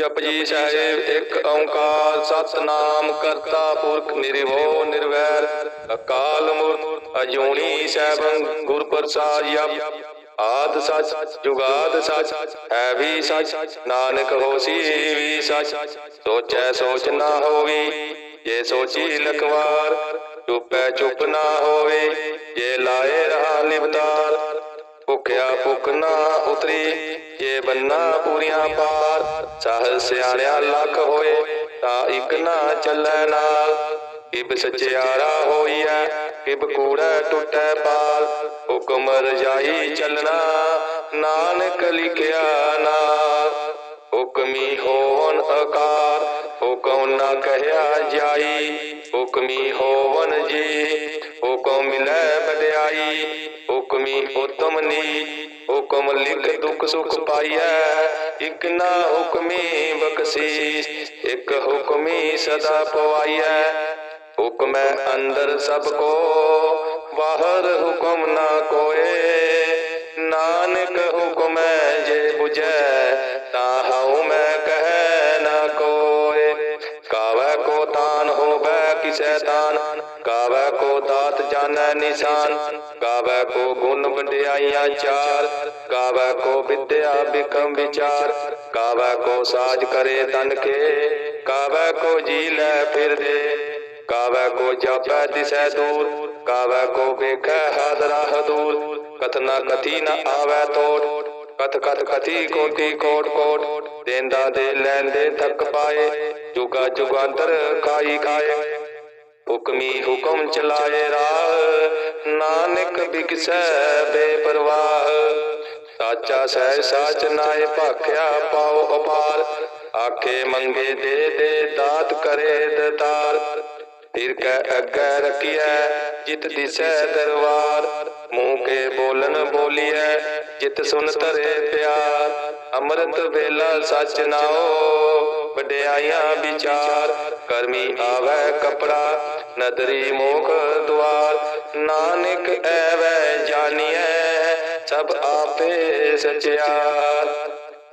ਜਪਜੀ ਸਾਹਿਬ, ਇੱਕ ਓੰਕਾਰ, ਸਤਨਾਮ ਕਰਤਾ ਪੁਰਖ ਨਿਰਭਉ ਨਿਰਵੈਰ। ਅਕਾਲ ਮੂਰਤ, ਅਜੂਨੀ ਸੈਭੰ, ਗੁਰ ਪ੍ਰਸਾਦ ਜਪ। ਆਦ ਸਚ, ਜੁਗਾਦ ਸਚ, ਹੈ ਵੀ ਸਚ, ਨਾਨਕ ਹੋਸੀ ਵੀ ਸਚ। ਸੋਚੈ ਸੋਚ ਨਾ ਹੋਵੇ, ਜੇ ਸੋਚੀ ਲਖਵਾਰ, ਚੁਪੈ ਚੁਪ ਨਾ ਹੋਵੇ, ਜੇ ਲਾਏ ਰਹਾ ਨਿਵਤਾਰ। ਭੁਖਿਆ ਭੁਖ ਨਾ ਉਤਰੀ, ਜੇ ਬੰਨਾ ਪੂਰੀਆਂ ਪਾਰ ਸਹ ਸਿਆਣਿਆ ਲੱਖ ਹੋਏ, ਤਾਂ ਇੱਕ ਨਾ ਚੱਲੈ ਨਾਲ। ਕਿਬ ਸਚਿਆਰਾ ਹੋਈਐ, ਕਿਬ ਕੂੜੈ ਟੁੱਟੈ ਪਾਲ ਹੁਕਮ ਰਜਾਈ ਚੱਲਣਾ, ਨਾਨਕ ਲਿਖਿਆ ਨਾਲ। ਹੁਕਮੀ ਹੋਵਨ ਆਕਾਰ ਹੁਕਮ ਨਾ ਕਹਿਆ ਜਾਈ। ਹੁਕਮੀ ਹੋਵਨ ਜੀ, ਹੁਕਮ ਮਿਲੈ ਵਡਿਆਈ ਹੁਕਮੀ ਉਤਮ ਨੀ ਹੁਕਮ ਲਿਖ ਦੁਖ ਸੁਖ ਪਾਈਐ। ਇਕ ਨਾ ਹੁਕਮੀ ਬਖਸ਼ੀਸ, ਇਕ ਹੁਕਮੀ ਸਦਾ ਪਵਾਈਐ। ਹੁਕਮੈ ਅੰਦਰ ਸਭ ਕੋ, ਬਾਹਰ ਹੁਕਮ ਨਾ ਕੋਏ। ਨਾਨਕ ਹੁਕਮੈ ਜੇ 부ਜੈ ਤਾ ਹਉ ਮੈਂ ਕਹਿ ਨਾ ਕੋਏ। ਕਾਵੈ ਕੋ ਤਾਨ ਹੋਵੈ ਕਿਸੈ ਤਾਨ, ਕਾਵੈ ਕੋ ਦਾਤ ਜਾਣੈ ਨਿਸ਼ਾਨ। ਕਾਵੈ ਕੋ ਗੁਣ ਵਡਿਆਈਆਂ ਚਾਰ ਕਾਵੈ ਕੋ ਵਿਦਿਆ ਬਿਕਮ ਵਿਚਾਰ ਕਾਵੈ ਕੋ ਸਾਜ ਕਰੇ ਤਨ ਕੇ ਕਾਵੈ ਕੋ ਜੀ ਲੈ ਫਿਰਦੇ ਕਾਵੈ ਕੋ ਜਾਪੈ ਦਿਸੈ ਦੂਰ ਕਾਵੈ ਕੋ ਵੇਖੈ ਹਾਦਰਾ ਹਦੂਰ ਕਥਨਾ ਕਥੀ ਨ ਆਵੈ ਤੋੜ, ਕਥ ਕਥ ਕਥੀ ਕੋਟੀ ਕੋਟ ਕੋਟ, ਦੇਂਦਾ ਦੇ ਲੈਂਦੇ ਥੱਕ ਪਾਏ, ਜੁਗਾ ਜੁਗਾਂਤਰ ਖਾਈ ਖਾਏ, ਹੁਕਮੀ ਹੁਕਮ ਚਲਾਏ ਰਾਹ ਨਾਨਕ ਬਿਕਸੈ ਬੇਪਰਵਾਹ। ਸਾਚਾ ਸਹਿ ਸਾਚ ਨਾਏ ਭਾਖਿਆ ਪਾਉ ਅਪਾਰ। ਆਖੇ ਮੰਗੇ ਦੇ ਦੇ ਦਾਤ ਕਰੇ ਦਤਾਰ। ਫਿਰ ਕੈ ਅੱਗੇ ਰਖੀਐ, ਜਿਤ ਦਿਸੈ ਦਰਬਾਰ ਮੂੰਹ ਕੇ ਬੋਲਨ ਬੋਲੀਐ, ਜਿਤ ਸੁਨ ਤਰੇ ਪਿਆਰ। ਅੰਮ੍ਰਿਤ ਵੇਲਾ ਸਚ ਨਾਓ ਵਡਿਆਈਆਂ ਵਿਚਾਰ, ਕਰਮੀ ਆਵੈ ਕਪੜਾ, ਨਦਰੀ ਮੋਖ ਦੁਆਰ। ਨਾਨਕ ਐਵੈ ਜਾਣੀਐ, ਸਭ ਆਪੇ ਸਚਿਆਰ।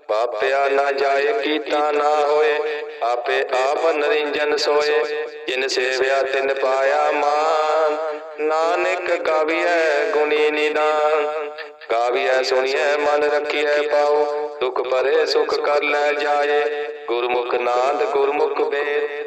ਪਾਪਿਆ ਨਾ ਜਾਏ, ਕੀਤਾ ਨਾ ਹੋਏ, ਆਪੇ ਆਪ ਨਰਿੰਜਨ ਸੋਏ। ਜਿਨ ਸੇਵਿਆ, ਤਿਨ ਪਾਇਆ ਮਾਨ। ਨਾਨਕ ਗਾਵੀਐ ਗੁਣੀ ਨਿਦਾਨ। ਗਾਵੀਐ ਸੁਣੀਐ, ਮਨ ਰੱਖੀਐ ਪਾਉ ਦੁਖ ਪਰੇ ਸੁਖ ਕਰ ਲੈ ਜਾਏ। ਗੁਰਮੁਖ ਨਾਦ ਗੁਰਮੁਖ ਵੇਦ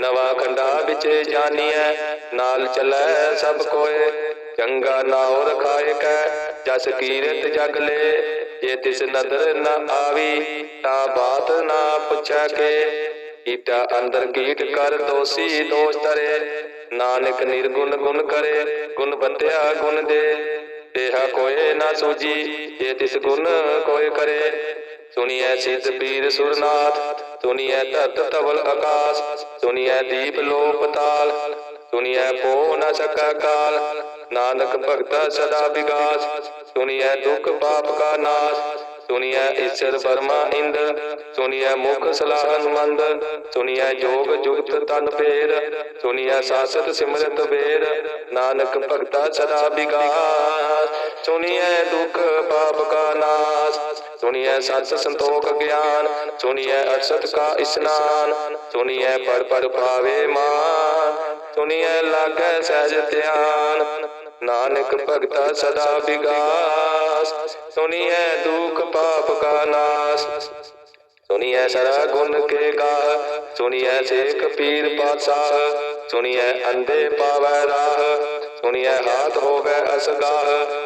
ਨਵਾ ਖੰਡਾ ਵਿੱਚ ਜਾਣੀਐ ਨਾਲ ਚੱਲੈ ਸਭ ਕੋਏ। ਚੰਗਾ ਨਾਉ ਰਖਾਏ ਕੈ, ਜਸ ਕੀਰਤ ਜਗ ਲੈ। ਜੇ ਤਿਸ ਨਦਰ ਨ ਆਵੀ, ਤਾਂ ਬਾਤ ਨਾ ਪੁੱਛੈ ਕੇ। ਕੀਟਾ ਅੰਦਰ ਕੀਟ ਕਰ ਦੋਸੀ ਦੋਸ਼ ਤਰੇ ਨਾਨਕ ਨਿਰਗੁਣ ਗੁਣ ਕਰੇ, ਗੁਣ ਬੰਦਿਆ ਗੁਣ ਦੇ। ਇਹਾ ਕੋਏ ਨਾ ਸੂਜੀ, ਜੇ ਤਿਸ ਗੁਣ ਕੋਏ ਕਰੇ। ਸੁਣੀਐ ਸਿੱਧ ਪੀਰ ਸੁਰਨਾਥ, ਸੁਣੀਐ ਧਰਤ ਤਵਲ ਆਕਾਸ, ਸੁਣੀਐ ਦੀਪ ਲੋਪ ਤਾਲ, ਸੁਣੀਐ ਪੋ ਨ ਸਕੈ ਕਾਲ, ਨਾਨਕ ਭਗਤਾ ਸਦਾ ਵਿਗਾਸ, ਸੁਣੀਐ ਦੁਖ ਪਾਪ ਕਾ ਨਾਸ, ਸੁਣੀਐ ਈਸ਼ਰ ਬਰਮਾ ਇੰਦ ਸੁਣੀਐ ਮੁਖ ਸਲਾਹਨ ਮੰਦ ਸੁਣੀਐ ਜੋਗ ਜੁਗਤ ਤਨ ਫੇਰ ਸੁਣੀਐ ਸਾਸਤ ਸਿਮਰਤ ਵੇਰ, ਨਾਨਕ ਭਗਤਾ ਸਦਾ ਵਿਗਾਸ, ਸੁਣੀਐ ਦੁਖ ਪਾਪ ਕਾ ਨਾਸ ਸੁਣੀਐ ਸਤ ਸੰਤੋਖ ਗਿਆਨ, ਸੁਣੀਐ ਅਰਸਤ ਕਾ ਇਸਨਾਨ, ਸੁਣੀਐ ਪੜ ਪੜ ਭਾਵੇ ਮਾਨ, ਸੁਣੀਐ ਲਾਗੈ ਸਹਿਜ ਧਿਆਨ। ਨਾਨਕ ਭਗਤਾ ਸਦਾ ਵਿਗਾਸ, ਸੁਣੀਐ ਦੁਖ ਪਾਪ ਕਾ ਨਾਸ। ਸੁਣੀਐ ਸਦਾ ਗੁਣ ਕੇ ਗਾ, ਸੁਣੀਐ ਸੇਖ ਪੀਰ ਪਾਤਸ਼ਾਹ, ਸੁਣੀਐ ਅੰਦੇ ਪਾਵੈ ਰਾਹ, ਸੁਣੀਐ ਹਾਥ ਹੋਵੇ ਅਸਗਾਹ।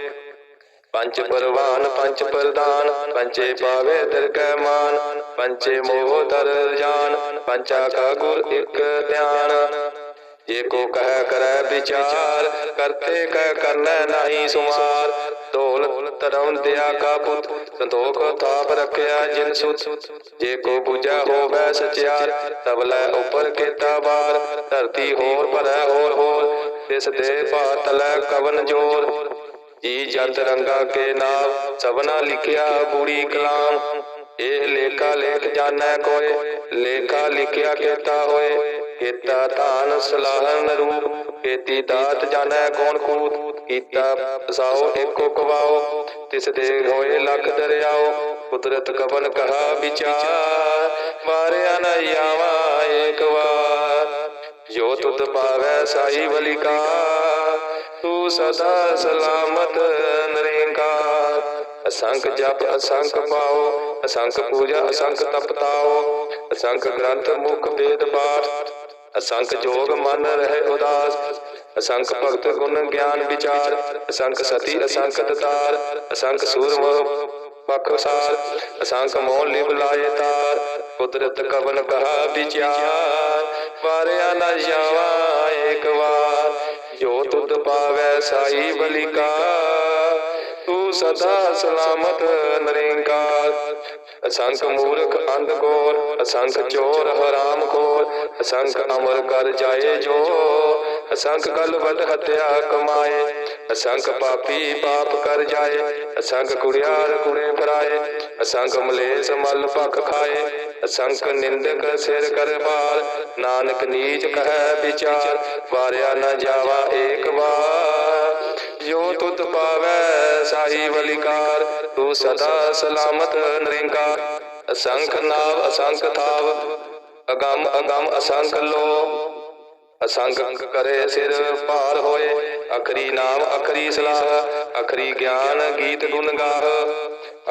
ਪੰਚ ਪਰਵਾਨ ਪੰਚ ਪ੍ਰਦਾਨ ਪੰਚੇ ਪਾਵੇ ਦਰਗਹਿ ਮਾਨ ਪੰਚੇ ਮੋਹ ਦਰ ਜਾਨ ਪੰਚਾ ਕਾ ਗੁਰ ਇੱਕ ਧਿਆਨ। ਜੇ ਕੋ ਕਹਿ ਕਰੈ ਵਿਚਾਰ, ਕਰਤੇ ਕਹਿ ਕਰਨੈ ਨਹੀਂ ਸੁਮਾਰ। ਢੋਲ ਧਰਮ ਦਿਆ ਕਾ ਪੁੱਤ, ਸੰਤੋਖ ਥਾਪ ਰਖਿਆ ਜਿਨ ਸੁਤ। ਜੇ ਕੋ ਬੁਝੈ ਹੋਵੈ ਸਚਿਆਰ, ਤਬ ਲੈ ਉਪਰ ਕੀਤਾ ਬਾਰ ਧਰਤੀ ਹੋਰ ਭਰੈ ਹੋਰ ਹੋਰ, ਤਿਸ ਦੇ ਭਾਤ ਲੈ ਕਵਨ ਜੋਰ। ਜੀ ਜੰਤ ਰੰਗਾ ਕੇ ਨਾਮ ਸਭਨਾ ਲਿਖਿਆ ਬੂੜੀ ਕਲਾਮ। ਇਹ ਲੇਖਾ ਲੇਖ ਜਾਣੈ ਕੋਏ, ਲੇਖਾ ਲਿਖਿਆ ਕੀਤਾ ਹੋਏ। ਕੀਤਾ ਧਾਨ ਸਲਾਹਨ ਰੂਪ, ਕੀਤੀ ਦਾਤ ਜਾਣੈ ਕੌਣ ਕੂਤ। ਕੀਤਾ ਸਾਓ ਏਕੋ ਕਵਾਓ ਤਿਸ ਦੇ ਹੋਏ ਲੱਖ ਦਰਿਆਓ। ਕੁਦਰਤ ਕਵਨ ਕਹਾ ਵਿਚਾਰ, ਮਾਰਿਆ ਨ ਆਵਾ ਏਕ ਵਾਰ। ਜੋ ਤੁਧ ਪਾਵੈ ਸਾਈ ਬਲਿਕਾ ਤੂੰ ਸਦਾ ਸਲਾਮਤ ਨਰੇਂਗਾ। ਅਸੰਖ ਜਪ, ਅਸੰਖ ਪਾਓ, ਅਸੰਖ ਪੂਜਾ, ਅਸੰਖ ਤਪਤਾਓ, ਅਸੰਖ ਗ੍ਰੰਥ ਮੁਖ ਵੇਦ ਪਾਠ, ਅਸੰਖ ਜੋਗ ਮਨ ਰਹਿ ਉਦਾਸ, ਅਸੰਖ ਭਗਤ ਗੁਣ ਗਿਆਨ ਵਿਚਾਰ, ਅਸੰਖ ਸਤੀ, ਅਸੰਖ ਦਤਾਰ, ਅਸੰਖ ਸੂਰਮ ਪਖਸਾਰ ਅਸੰਖ ਮੋਲ ਲਿਵ ਲਾਏ ਤਾਰ, ਕੁਦਰਤ ਕਵਨ ਕਹਾ ਵਿਚਾਰ, ਵਾਰਿਆ ਨ ਜਾਵਾ ਏਕ ਵਾਰ। ਜੋ ਤੁਧ ਪਾਵੈ ਸਾਈ ਬਲਿਕਾ ਤੂੰ ਸਦਾ ਸਲਾਮਤ ਨਰੇਂਕਾਰ। ਅਸੰਖ ਮੂਰਖ ਅੰਧ ਕੋਰ, ਅਸੰਖ ਚੋਰ ਹਰਾਮ ਖੋਰ, ਅਸੰਖ ਅਮਰ ਕਰ ਜਾਏ ਜੋ, ਅਸੰਖ ਕਲਵਟ ਹਤਿਆ ਕਮਾਏ, ਅਸੰਖ ਪਾਪੀ ਪਾਪ ਕਰ ਜਾਏ, ਅਸੰਖ ਕੁੜਿਆਰ ਕੁੜੇ ਫਰਾਏ ਅਸੰਖ ਮਲੇਸ ਮਲ ਭਖ ਖਾਏ, ਅਸੰਖ ਨਿੰਦਕ ਸਿਰ ਕਰ ਬਾਰ ਨਾਨਕ ਨੀਚ ਕਹੈ ਵਿਚਾਰ, ਵਾਰਿਆ ਨਾ ਜਾਵਾ ਏਕ ਵਾਰ। ਜੋ ਤੁਧ ਪਾਵੈ ਸਾਈ ਬਲਿਕਾਰ ਤੂੰ ਸਦਾ ਸਲਾਮਤ ਨਰਿੰਕਾਰ। ਅਸੰਖ ਨਾਵ ਅਸੰਖ ਥਾਵ, ਅਗੰਮ ਅਗੰਮ ਅਸੰਖ ਲੋ। ਅਸੰਖ ਕਰੇ ਸਿਰ ਭਾਰ ਹੋਏ, ਅਖਰੀ ਨਾਮ ਅਖਰੀ ਸਲਾਹ, ਅਖਰੀ ਗਿਆਨ ਗੀਤ ਗੁਣ ਗਾਹ।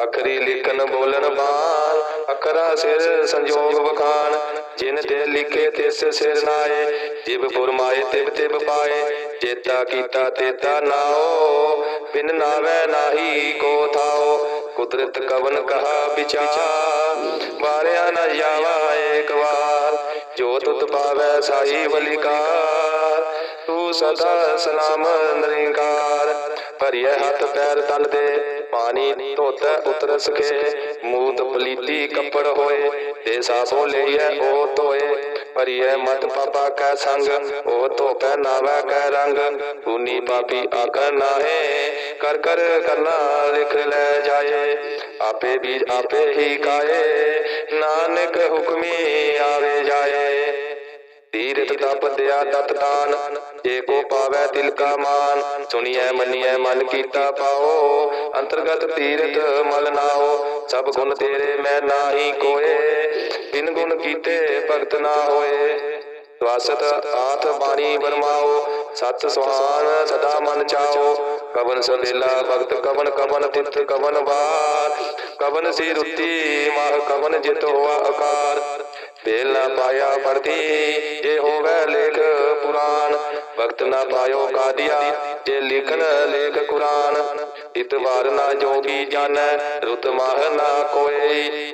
ਅਖਰੀ ਲਿਖਨ ਬੋਲਨ ਬਾਣ, ਅਖਰਾ ਸਿਰ ਸੰਜੋਗ ਵਖਾਨ ਜਿਨ ਤੇ ਲਿਖੇ ਤਿਸ ਸਿਰ ਨਾਏ, ਜਿਬ ਫੁਰਮਾਏ ਤਿਬ ਤਿਬ ਪਾਏ। ਜੇਤਾ ਕੀਤਾ ਤੇਤਾ ਨਾਓ, ਬਿਨ ਨਾਵੇ ਨਾਹੀ ਕੋ ਥਾਓ। ਕੁਦਰਤ ਕਵਨ ਕਹਾ ਵਿਚਾਰ, ਵਾਰਿਆ ਨਾ ਜਾਵਾ ਏਕ ਵਾਰ, ਜੋ ਤੁਧ ਪਾਵੈ ਸਾਈ ਬਲਿਕਾਰ ਤੂੰ ਸਦਾ ਸਲਾਮ ਨਰਿੰਕਾਰ। ਭਰੀਏ ਹੱਥ ਪੈਰ ਤਨ ਦੇ, ਪਾਣੀ ਧੋਤੈ ਉਤਰ ਸਕੇ ਮੂਤ ਪਲੀਤੀ ਕੱਪੜ ਹੋਏ ਤੇ ਸਾਬੋ ਲਈਐ ਉਹ ਧੋਏ, ਭਰੀਏ ਮਤ ਪਾਪਾ ਕੈ ਸੰਗ, ਉਹ ਧੋਪੈ ਨਾਵੈ ਕੈ ਰੰਗ ਤੂਨੀ ਪਾਪੀ ਆਖਰ ਨਾਹੇ, ਕਰ ਕਰ ਕਰਨਾ ਲਿਖ ਲੈ ਜਾਏ, ਆਪੇ ਬੀਜ ਆਪੇ ਹੀ ਕਾਏ ਨਾਨਕ ਹੁਕਮੀ ਆਵੇ ਜਾਏ। ਤੀਰਥ ਤਪ ਦਿਆ ਤਤ ਦਾਨ ਜੇ ਕੋ ਪਾਵੈ ਦਿਲ ਕਾ ਮਾਨ। ਸੁਣੀਐ, ਮੰਨੀਐ, ਮਨ ਕੀਤਾ ਪਾਓ, ਅੰਤਰਗਤ ਤੀਰਥ ਮਲ ਨਾਓ। ਸਭ ਗੁਣ ਤੇਰੇ ਮੈਂ ਨਾਹੀ ਕੋਏ, ਬਿਨ ਗੁਣ ਕੀਤੇ ਭਗਤ ਨਾ ਹੋਏ। ਵਾਸਤ ਆਤ ਬਾਣੀ ਬਰਮਾਓ ਸਤ ਸੁਹਾਨ ਸਦਾ ਮਨ ਚਾਓ। ਕਵਨ ਸੰਦੇਲਾ ਭਗਤ, ਕਵਨ ਕਵਨ ਤਿਤ ਕਵਨ ਬਾਰ ਕਵਨ ਸੀ ਰੁੱਤੀ, ਮਾਹ ਕਵਨ ਜਿਤ ਹੋਆ ਆਕਾਰ ਬੇਲ ਨਾ ਪਾਇਆ ਪੜਦੀ ਜੇ ਹੋਵੇ ਲੇਖ ਪੁਰਾਨ ਵਕਤ ਨਾ ਪਾਇਓ ਕਾਦੀਆ, ਜੇ ਲਿਖਨ ਲੇਖ ਕੁਰਾਨ। ਇਤਵਾਰ ਨਾ ਜੋਗੀ ਜਾਣੈ, ਰੁਤ ਮਾਹ ਨਾ ਕੋਈ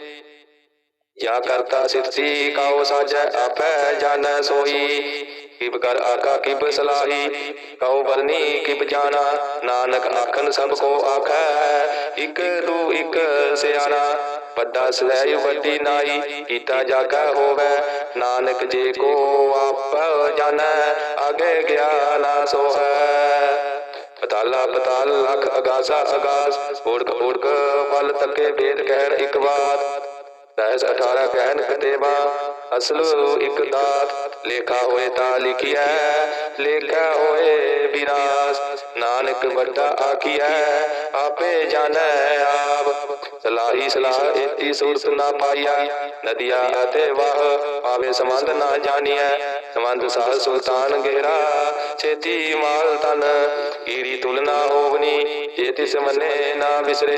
ਜਾਂ ਕਰਤਾ ਸਿਰਤੀ ਕਾਉ ਸਾਜੈ, ਆਪੈ ਜਾਣੈ ਸੋਈ। ਕਿਬ ਕਰ ਆਕਾ ਕਿਬ ਸਲਾਹੀ, ਕਉ ਵਰਨੀ, ਕਿਬ ਜਾਣਾ। ਨਾਨਕ ਆਖਨ ਸਭ ਕੋ ਆਖੈ, ਇਕ ਦੂ ਇਕ ਸਿਆਣਾ। ਵੱਡਾ ਸਹਿ ਵੱਡੀ ਨਾਈ ਕੀਤਾ ਜਾਗਾ ਹੋਵੇ। ਨਾਨਕ ਜੇ ਕੋ ਆਪ ਜਾਣੈ, ਅਗੇ ਗਿਆਨ ਸੋ ਪਤਾਲਾ ਪਤਾਲ, ਲਖ ਅਗਾਸਾ ਅਗਾਸ ਓੜਕ ਓੜਕ ਫਲ ਤੱਕੇ ਵੇਦ ਕਹਿਣ ਇਕ ਬਾਤ ਦਸ 18 ਕਹਿਣ ਕਤੇਵਾ ਅਸਲ ਇੱਕ ਦਾਤ, ਲੇਖਾ ਹੋਏ ਤਾਂ ਲਿਖਿਆ ਲੇਖਾ ਹੋਏ ਵਿਨਾਸ਼ ਨਾਨਕ ਵੱਡਾ ਆਖੀਐ ਆਪੇ ਜਾਣੈ ਆਪ। ਸਲਾਹੀ ਸਲਾਹ ਏਤੀ ਸੂਰਤ ਨਾ ਪਾਈਆ, ਨਦੀਆ ਅਤੇ ਵਾਹ ਆਵੇ ਸੰਬੰਧ ਨਾ ਜਾਣੀਐ। ਸੰਬੰਧ ਸਾਹ ਸੁਲਤਾਨ ਗਹਿਰਾ, ਛੇਤੀ ਮਾਲ ਤਨ ਈਰੀ ਤੁਲਨਾ ਹੋਵਨੀ, ਜੇ ਤਿਸ ਮੰਨੇ ਨਾ ਵਿਸਰੇ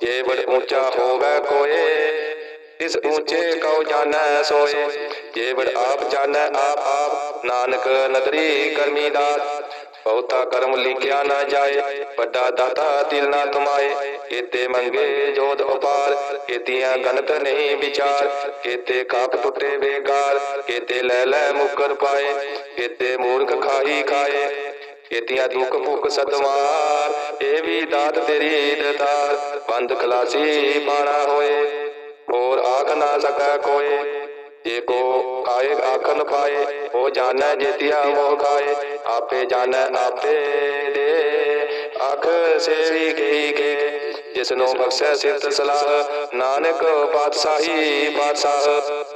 ਜੇ ਬੜ ਉੱਚਾ ਹੋਵੇ ਕੋਏ, ਇਸ ਉੱਚੇ ਕਉ ਜਾਣੈ ਸੋਏ। ਜੇ ਬੜ ਆਪ ਜਾਣੈ ਆਪ ਆਪ ਨਾਨਕ ਨਦਰੀ ਕਰਮੀ ਦਾਤ। ਬਹੁਤਾ ਕਰਮ ਲਿਖਿਆ ਨਾ ਜਾਏ, ਵੱਡਾ ਦਾਤਾ ਦਿਲ ਨਾ ਤੁਮਾਏ ਕੀਤੇ ਮੰਗੇ ਜੋਤ ਉਪਾਰ, ਕੀਤੀਆਂ ਗਨਤ ਨਹੀਂ ਵਿਚਾਰ। ਕੀਤੇ ਕਾਪ ਟੁੱਟੇ ਬੇਕਾਰ, ਕੀਤੇ ਲੈ ਲੈ ਮੁਕਰ ਪਾਏ। ਕੀਤੇ ਮੂਰਖ ਖਾਈ ਖਾਏ, ਕੀਤੀਆਂ ਦੁੱਖ ਭੁੱਖ ਸਤਵਾਰ। ਇਹ ਵੀ ਦਾਤ ਤੇਰੀ ਦਤਾਰ ਬੰਦ ਖਲਾਸੀ ਬਾਣਾ ਹੋਏ, ਹੋਰ ਆਖ ਨਾ ਸਕੈ ਕੋਏ ਜੇ ਕੋ ਆਏ ਆਖਨ ਪਾਏ, ਉਹ ਜਾਣੈ ਜੇਤਿਆ ਮੋਹ ਖਾਏ, ਆਪੇ ਜਾਣੈ ਆਪੇ ਦੇ। ਆਖ ਸੇਵੀ ਗਈ ਕੇ ਜਿਸ ਨੂੰ ਬਖਸ਼ੈ ਸਿਫਤ ਸਲਾਹ, ਨਾਨਕ ਪਾਤਸ਼ਾਹੀ ਬਾਦਸ਼ਾਹ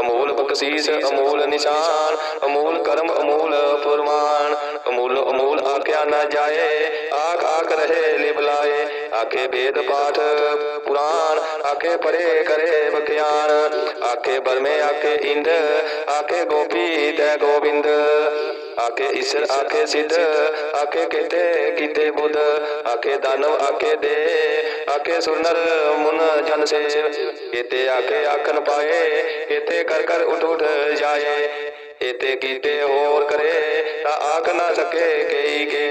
ਅਮੂਲ ਬਖਸ਼ੀਸ, ਅਮੂਲ ਨਿਸ਼ਾਨ, ਅਮੂਲ ਕਰਮ, ਅਮੂਲ ਫਰਮਾਨ। ਅਮੂਲ ਅਮੂਲ ਆਖਿਆ ਨਾ ਜਾਏ, ਆਖ ਆਖ ਰਹੇ ਲਿਬਲਾਏ ਆਖੇ ਵੇਦ ਪਾਠ, ਪੁਰਾਣ, ਆਖੇ ਪਰੇ ਕਰੇ ਬਖਿਆਨ ਆਖੇ ਬਰਮੇ, ਆਖੇ ਇੰਦ, ਆਖੇ ਗੋਪੀ ਤੈ ਗੋਬਿੰਦ ਆਖੇ ਈਸ਼ਰ ਆਖੇ ਸਿੱਧ ਆਖੇ ਕੀਤੇ ਕੀਤੇ ਬੁੱਧ ਆਖੇ ਦਾਨਵ ਆਖੇ ਦੇ ਆਖੇ ਸੁਨਰ ਮੁਨ ਜਨ ਸੇਵ ਕੀਤੇ ਆਖੇ ਆਖਨ ਪਾਏ ਕੀਤੇ ਕਰ ਕਰ ਉਠ ਉਠ ਜਾਏ ਇਤੇ ਕੀਤੇ ਹੋਰ ਕਰੇ ਤਾਂ ਆਖ ਨਾ ਸਕੇ ਕਈ ਕੇ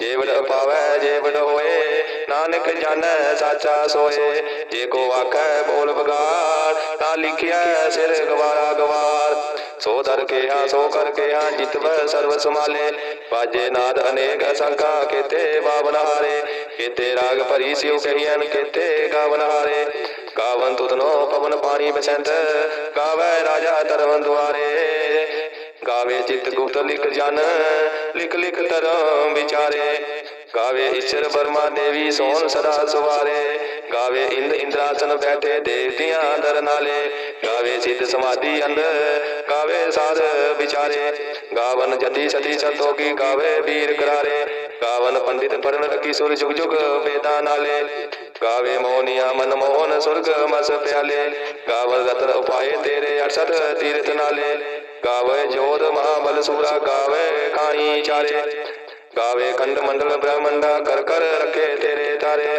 ਜੇ ਵਡ ਪਾਵੈ ਜੇ ਵਡ ਹੋਏ ਨਾਨਕ ਜਾਣੈ ਸਾਚਾ ਸੋਏ ਜੇ ਕੋ ਆਖੈ ਬੋਲ ਬਗਾੜ ਤਾਂ ਲਿਖਿਆ ਸਿਰ ਗਵਾਰਾ ਗਵਾਰ ਸੋ ਦਰ ਕੇ ਸੋ ਕਰ ਕੇ ਹਾਂ ਜਿਤਵੈ ਸਰਬ ਸਮਾਲੇ ਬਾਜੇ ਨਾਦ ਅਨੇਕ ਅਸੰਖਾ, ਕੀਤੇ ਬਾਵਨ ਹਾਰੇ। ਕੀਤੇ ਰਾਗ ਭਰੀ ਸਿਉ ਕਹੀਆਂ ਕੀਤੇ ਗਾਵਨ ਹਾਰੇ। ਗਾਵਨ ਤੁਧਨੋ ਪਵਨ ਪਾਣੀ ਬਸੰਤ, ਗਾਵੇ ਰਾਜਾ ਧਰਮ ਦੁਆਰੇ। ਗਾਵੇ ਚਿਤ ਗੁਪਤ ਲਿਖ ਜਨ, ਲਿਖ ਲਿਖ ਧਰਮ ਵਿਚਾਰੇ। ਗਾਵੇ ਈਸ਼ਰ ਬਰਮਾ ਦੇਵੀ ਸੋਹਣ ਸਦਾ ਸੁਵਾਰੇ। ਗਾਵੇ ਇੰਦ ਇੰਦਰਾਸਨ ਬੈਠੇ ਦੇਵਤਿਆਂ ਦਰ ਨਾਲੇ ਗਾਵੇ ਸਿੱਧ ਸਮਾਧੀ ਅੰਦ ਗਾਵੇ ਸਾਧ ਵਿਚਾਰੇ। ਗਾਵਨ ਜਤੀ ਸਤੀ ਸੰਤੋਖੀ ਗਾਵੇ ਵੀਰ ਕਰਾਰੇ। ਗਾਵਨ ਪੰਡਿਤ ਪੜਨ ਰਕੀ ਸੁਰ ਜੁਗ ਜੁਗ ਵੇਦਾਂ ਨਾਲੇ। ਗਾਵੇ ਮੋਹਨੀਆ ਮਨ ਮੋਹਨ ਸੁਰਗ ਮਸ ਪਿਆਲੇ। ਗਾਵਨ ਰਤਨ ਉਪਾਏ ਤੇਰੇ 68 ਤੀਰਥ ਨਾਲੇ। ਗਾਵੇ ਜੋਤ ਮਹਾਬਲ ਸੂਰਾ ਗਾਵੇ ਕਾਹੀ ਚਾਰੇ। ਗਾਵੇ ਖੰਡ ਮੰਡਲ ਬ੍ਰਹਮੰਡਾ ਕਰ ਕਰ ਰੱਖੇ ਤੇਰੇ ਤਾਰੇ।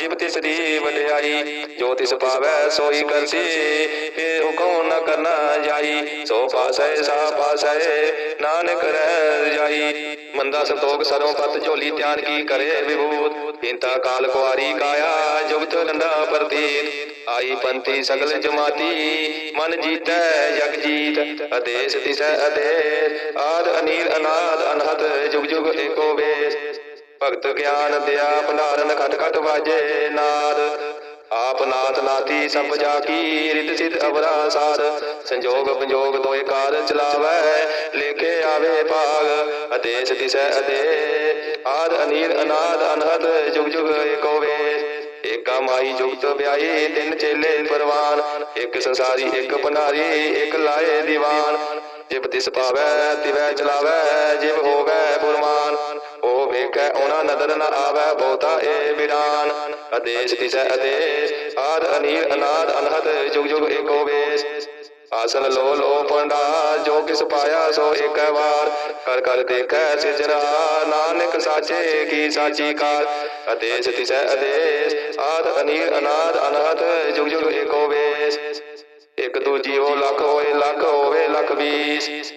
ਜਿਬ ਤਿਸ ਦੀ ਵਡਿਆਈ, ਜੋ ਤਿਸ ਪਾਵੈ ਸੋਈ ਕਰਸੀ ਇਹ ਹੁਕਮ ਨ ਕਰਨਾ ਜਾਈ। ਸੋ ਪਾਸੈ, ਸਾ ਪਾਸੈ, ਨਾਨਕ ਰਹਿ ਜਾਈ। ਮੰਦਾ ਸੰਤੋਖ ਸਰੋਂ ਪਤ ਝੋਲੀ ਧਿਆਨ ਕੀ ਕਰੇ ਵਿਭੂਤ? ਇੰਤਾ ਕਾਲ ਕੁਆਰੀ ਕਾਇਆ ਜੁਗਤ ਨੰਦਾ ਪ੍ਰਤੀਤ। ਆਈ ਪੰਤੀ ਸਗਲ ਜਮਾਤੀ, ਮਨ ਜੀਤੈ, ਜਗ ਜੀਤ। ਅਦੇਸ ਤਿਸੈ ਅਦੇਸ, ਆਦ ਅਨੀਲ ਅਨਾਦ ਅਨਹਤ ਜੁਗ ਜੁਗ ਏਕੋ ਵੇਸ। ਭਗਤ ਗਿਆਨ ਦਿਆ, ਭੰਡਾਰਨ ਖਟ ਖਟ ਵਾਜੇ ਨਾਦ। ਆਪ ਨਾਥ ਨਾਤੀ ਸਭ ਜਾ ਕੀ ਰਿਤ ਸਿਧ ਅਵਰਾ ਸਾਧ ਸੰਜੋਗ ਪੰਜੋਗ ਦੋਏ ਕਾਰ ਚਲਾਵੈ, ਲੇਖੇ ਆਵੇ ਭਾਗ। ਆਦੇਸ਼ ਦਿਸੈ ਅਦੇ ਆਦ ਅਨੀਲ ਅਨਾਦ ਅਨਹਦ, ਜੁਗ ਜੁਗ ਏਕੋ ਵੇਸ ਏਕਾ ਮਾਈ ਜੁਗਤ ਵਿਆਹੀ, ਤਿੰਨ ਚੇਲੇ ਪਰਵਾਨ। ਇੱਕ ਸੰਸਾਰੀ, ਇੱਕ ਭੰਡਾਰੀ ਇੱਕ ਲਾਏ ਦੀਵਾਨ। ਜਿਬ ਤਿਸ ਪਾਵੈ, ਤਿਵੈ ਚਲਾਵੈ, ਜਿਬ ਹੋਵੈ ਫੁਰਮਾਨ ਉਹ ਵੇਖੈ, ਉਹਨਾਂ ਨਦਰ ਨ ਆਵੈ, ਬਹੁਤਾ ਏ ਵਿਰਾਨ। ਆਦੇਸ਼ ਤਿਸੈ ਆਦੇਸ਼, ਆਦ ਅਨੀਲ ਅਨਾਦ, ਅਨਹਦ ਜੁਗ ਜੁਗ ਏਕੋ ਵੇਸ। ਆਸਨ ਲੋ ਲੋ ਪੰਡਾ ਜੋ ਕਿਸ ਪਾਇਆ ਸੋ ਏਕ ਵਾਰ। ਕਰ ਕਰ ਦੇਖੈ ਸਿਜਰਾ ਨਾਨਕ ਸਾਚੇ ਕੀ ਸਾਚੀ ਕਾਰ। ਆਦੇਸ਼ ਤਿਸੈ ਆਦੇਸ਼, ਆਦ ਅਨੀਲ ਅਨਾਦ, ਅਨਹਦ ਜੁਗ ਜੁਗ ਏਕੋ ਵੇਸ। ਇਕ ਦੂਜੀ ਉਹ ਲੱਖ ਹੋਏ, ਲੱਖ ਹੋਵੇ, ਲੱਖ ਵੀਸ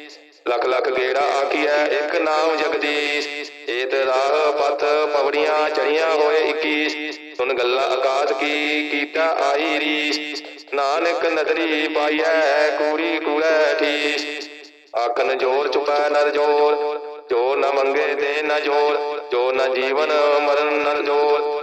ਲਖ ਲੱਖ ਗੇੜਾ ਆਖੀਐ, ਇੱਕ ਨਾਮ ਜਗਦੀਸ਼। ਏਤ ਰਾਹ ਪਥ ਪਵੜੀਆਂ ਚੜੀਆਂ ਹੋਏ 21 ਸੁਨ ਗੱਲਾਂ ਆਕਾਸ਼ ਕੀ ਕੀਤਾ ਆਈ ਰੀਸ। ਨਾਨਕ ਨਦਰੀ ਪਾਈਐ ਕੂੜੀ ਕੂੜੈ ਠੀਸ। ਆਖਨ ਜੋਰ ਚੁਪੈ ਨਰ ਜੋਰ। ਜੋ ਨ ਮੰਗੇ ਦੇ ਨ ਜੋਰ। ਜੋ ਨ ਜੀਵਨ ਮਰਨ ਨਰ ਜੋਰ।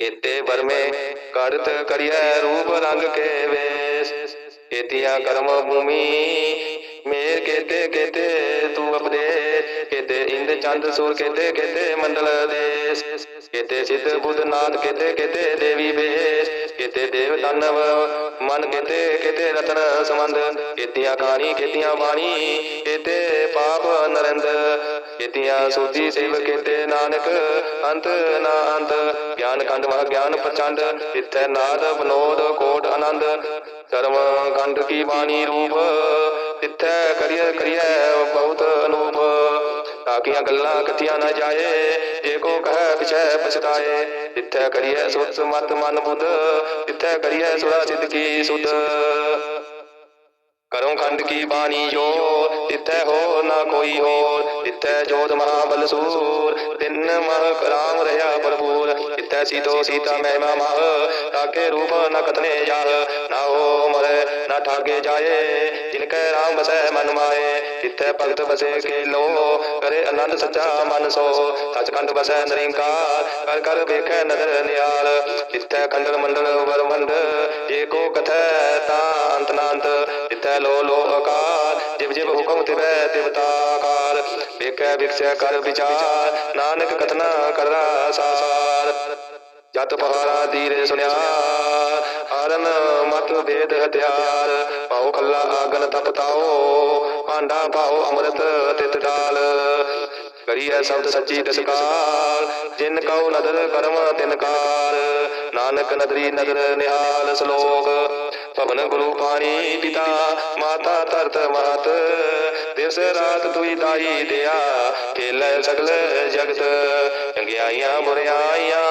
ਇਤੇ ਵਰਮੇ ਕਰਤ ਕਰਿਐ ਰੂਪ ਰੰਗ ਕੇ ਵੇਸ। ਇਤਿਆ ਕਰਮ ਭੂਮੀ ਕੇਤੇ ਕੇਤੇ ਤੂੰ ਅਪਦੇ ਕੇਤੇ ਇੰਦ ਚੰਦ ਸੂਰ, ਕੇਤੇ ਕੇਤੇ ਮੰਡਲ ਦੇਸ, ਕੇਤੇ ਸਿੱਧ ਬੁੱਧ ਨਾਥ, ਕੇਤੇ ਕੇਤੇ ਦੇਵੀ ਬੇਸ, ਕੇਤੇ ਦੇਵ ਦਾਨਵ ਮਨ, ਕੇਤੇ ਕੇਤੇ ਰਤਨ ਸੰਬੰਧ, ਕੇਤੀਆਂ ਕਹਾਣੀ, ਕੇਤੀਆਂ ਬਾਣੀ, ਕੇਤੇ ਪਾਪ ਨਰਿੰਦ, ਕੇਤੀਆਂ ਸੂਜੀ ਸਿਵ, ਕੇਤੇ ਨਾਨਕ ਅੰਤ ਨਾ ਅੰਤ ਗਿਆਨ ਕੰਡ ਮਹ ਗਿਆਨ ਪ੍ਰਚੰਡ ਇਥੈ ਨਾਦ ਬਨੋਦ ਕੋਟ ਆਨੰਦ ਕਰਮ ਕੰਡ ਕੀ ਬਾਣੀ ਰੂਪ ਇਥੈ ਕਰਿਐ ਕਰਿਐ ਬਹੁਤ ਅਨੂਪ ਤਾਕੀਆਂ ਗੱਲਾਂ ਕਥੀਆਂ ਨਾ ਜਾਏ। ਜੇ ਕੋ ਕਹਿ, ਪਿਛੈ ਪਛਤਾਏ। ਇਥੈ ਕਰੀਐ ਸੁਤ, ਮਤ, ਮਨ, ਬੁੱਧ। ਇਥੈ ਕਰੀਏ ਸੁਰਾ, ਸਿੱਧ ਕੀ ਸੁਧ ਕਰੋ ਖੰਡ ਕੀ ਬਾਣੀ ਜੋ? ਤਿੱਥੈ ਹੋ ਨਾ ਕੋਈ ਹੋਰ ਤਿੱਥੈ ਜੋਤ ਮਹਾਬਲ ਸੂਰ, ਤਿੰਨ ਮਹ ਰਾਮ ਰਹਾ ਭਰਪੂਰ ਤਿੱਥੈ ਸੀਤੋ ਸੀਤਾ ਮਹਿਮਾ ਮਹ ਤਾਕੇ ਰੂਪ ਨ ਕਤਨੇ ਜਾਹ ਨਾ ਹੋ ਮਰੇ, ਨਾ ਠਾਗੇ ਜਾਏ, ਜਿਨ ਕੈ ਰਾਮ ਬਸੈ ਮਨ ਮਾਏ ਤਿੱਥੈ ਭਗਤ ਬਸੇ ਕੇ ਲੋ, ਕਰੇ ਆਨੰਦ ਸੱਚਾ ਮਨ ਸੋ, ਸਚਖੰਡ ਬਸੈ ਨਿਰੰਕਾਰ, ਕਰ ਕਰ ਵੇਖੈ ਨਦਰ ਨਿਆਲ ਤਿੱਥੈ ਖੰਡਨ ਮੰਡਲ ਵਰਮੰਡ ਏਕੋ ਕਥੈ ਤਾ ਅੰਤ ਨਾ ਅੰਤ ਲੋ ਲੋ ਆਕਾਰ ਜਿਵ ਜਿਵ ਹੁਕਮ ਤਿਵੈ ਤਿਵਤਾਕਾਰ ਵੇਖੈ ਵਿਖਸੈ ਕਰ ਵਿਚਾਰ, ਨਾਨਕ ਕਥਨਾ ਕਰਦਾ ਸਾਰ ਜਤ ਪਹਾਰਾ ਦੀਰੇ ਸੁਨਿਆ ਆਰਨ ਮਤ ਵੇਦ ਹਥਿਆਰ। ਪਾਉ ਖੱਲਾ ਆਗਨ ਤਪਤਾਓ ਭਾਂਡਾ ਪਾਉ ਅੰਮ੍ਰਿਤ ਤਿਤ ਡਾਲ ਕਰੀਐ ਸ਼ਬਦ ਸੱਚੀ ਦਸਕਾਰ ਜਿਨ ਕਉ ਨਦਰ ਕਰਮ ਤਿਨ ਕਾਰ। ਨਾਨਕ ਨਦਰੀ ਨਦਰ ਨਿਹਾਲ ਸ਼ਲੋਕ। ਭਵਨ ਗੁਰੂ ਪਾਣੀ ਪਿਤਾ, ਮਾਤਾ ਧਰਤ ਮਾਤ ਦਿਵਸ ਰਾਤ ਤੁਈ ਦਾਈ ਦਿਆ, ਖੇਲੇ ਸਗਲ ਜਗਤ। ਚੰਗਿਆਈਆਂ ਬੁਰਿਆਈਆਂ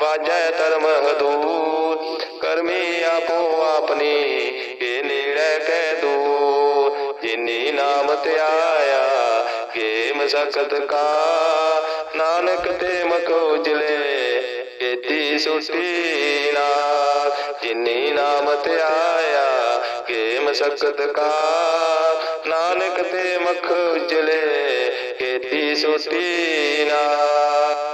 ਵਾਜੈ ਧਰਮ ਹਦੂਰ ਕਰਮੀ ਆਪੋ ਆਪਣੀ, ਕੇ ਨੇੜੇ ਕੈ ਦੂਰ ਜਿਨੀ ਨਾਮ ਧਿਆਇਆ ਕੇ ਮਸਕਤ ਕਾ। ਨਾਨਕ ਤੇ ਮਖ ਜਲੇ ਕੀਤੀ ਸੁਟੀ ਨਾਲ ਜਿਨੀ ਨਾਮ ਆਇਆ ਕੇ ਮਸਕਤ ਕਾ। ਨਾਨਕ ਤੇ ਮਖ ਉਜਲੇ, ਕੀਤੀ ਸੁਟੀ ਨਾਲ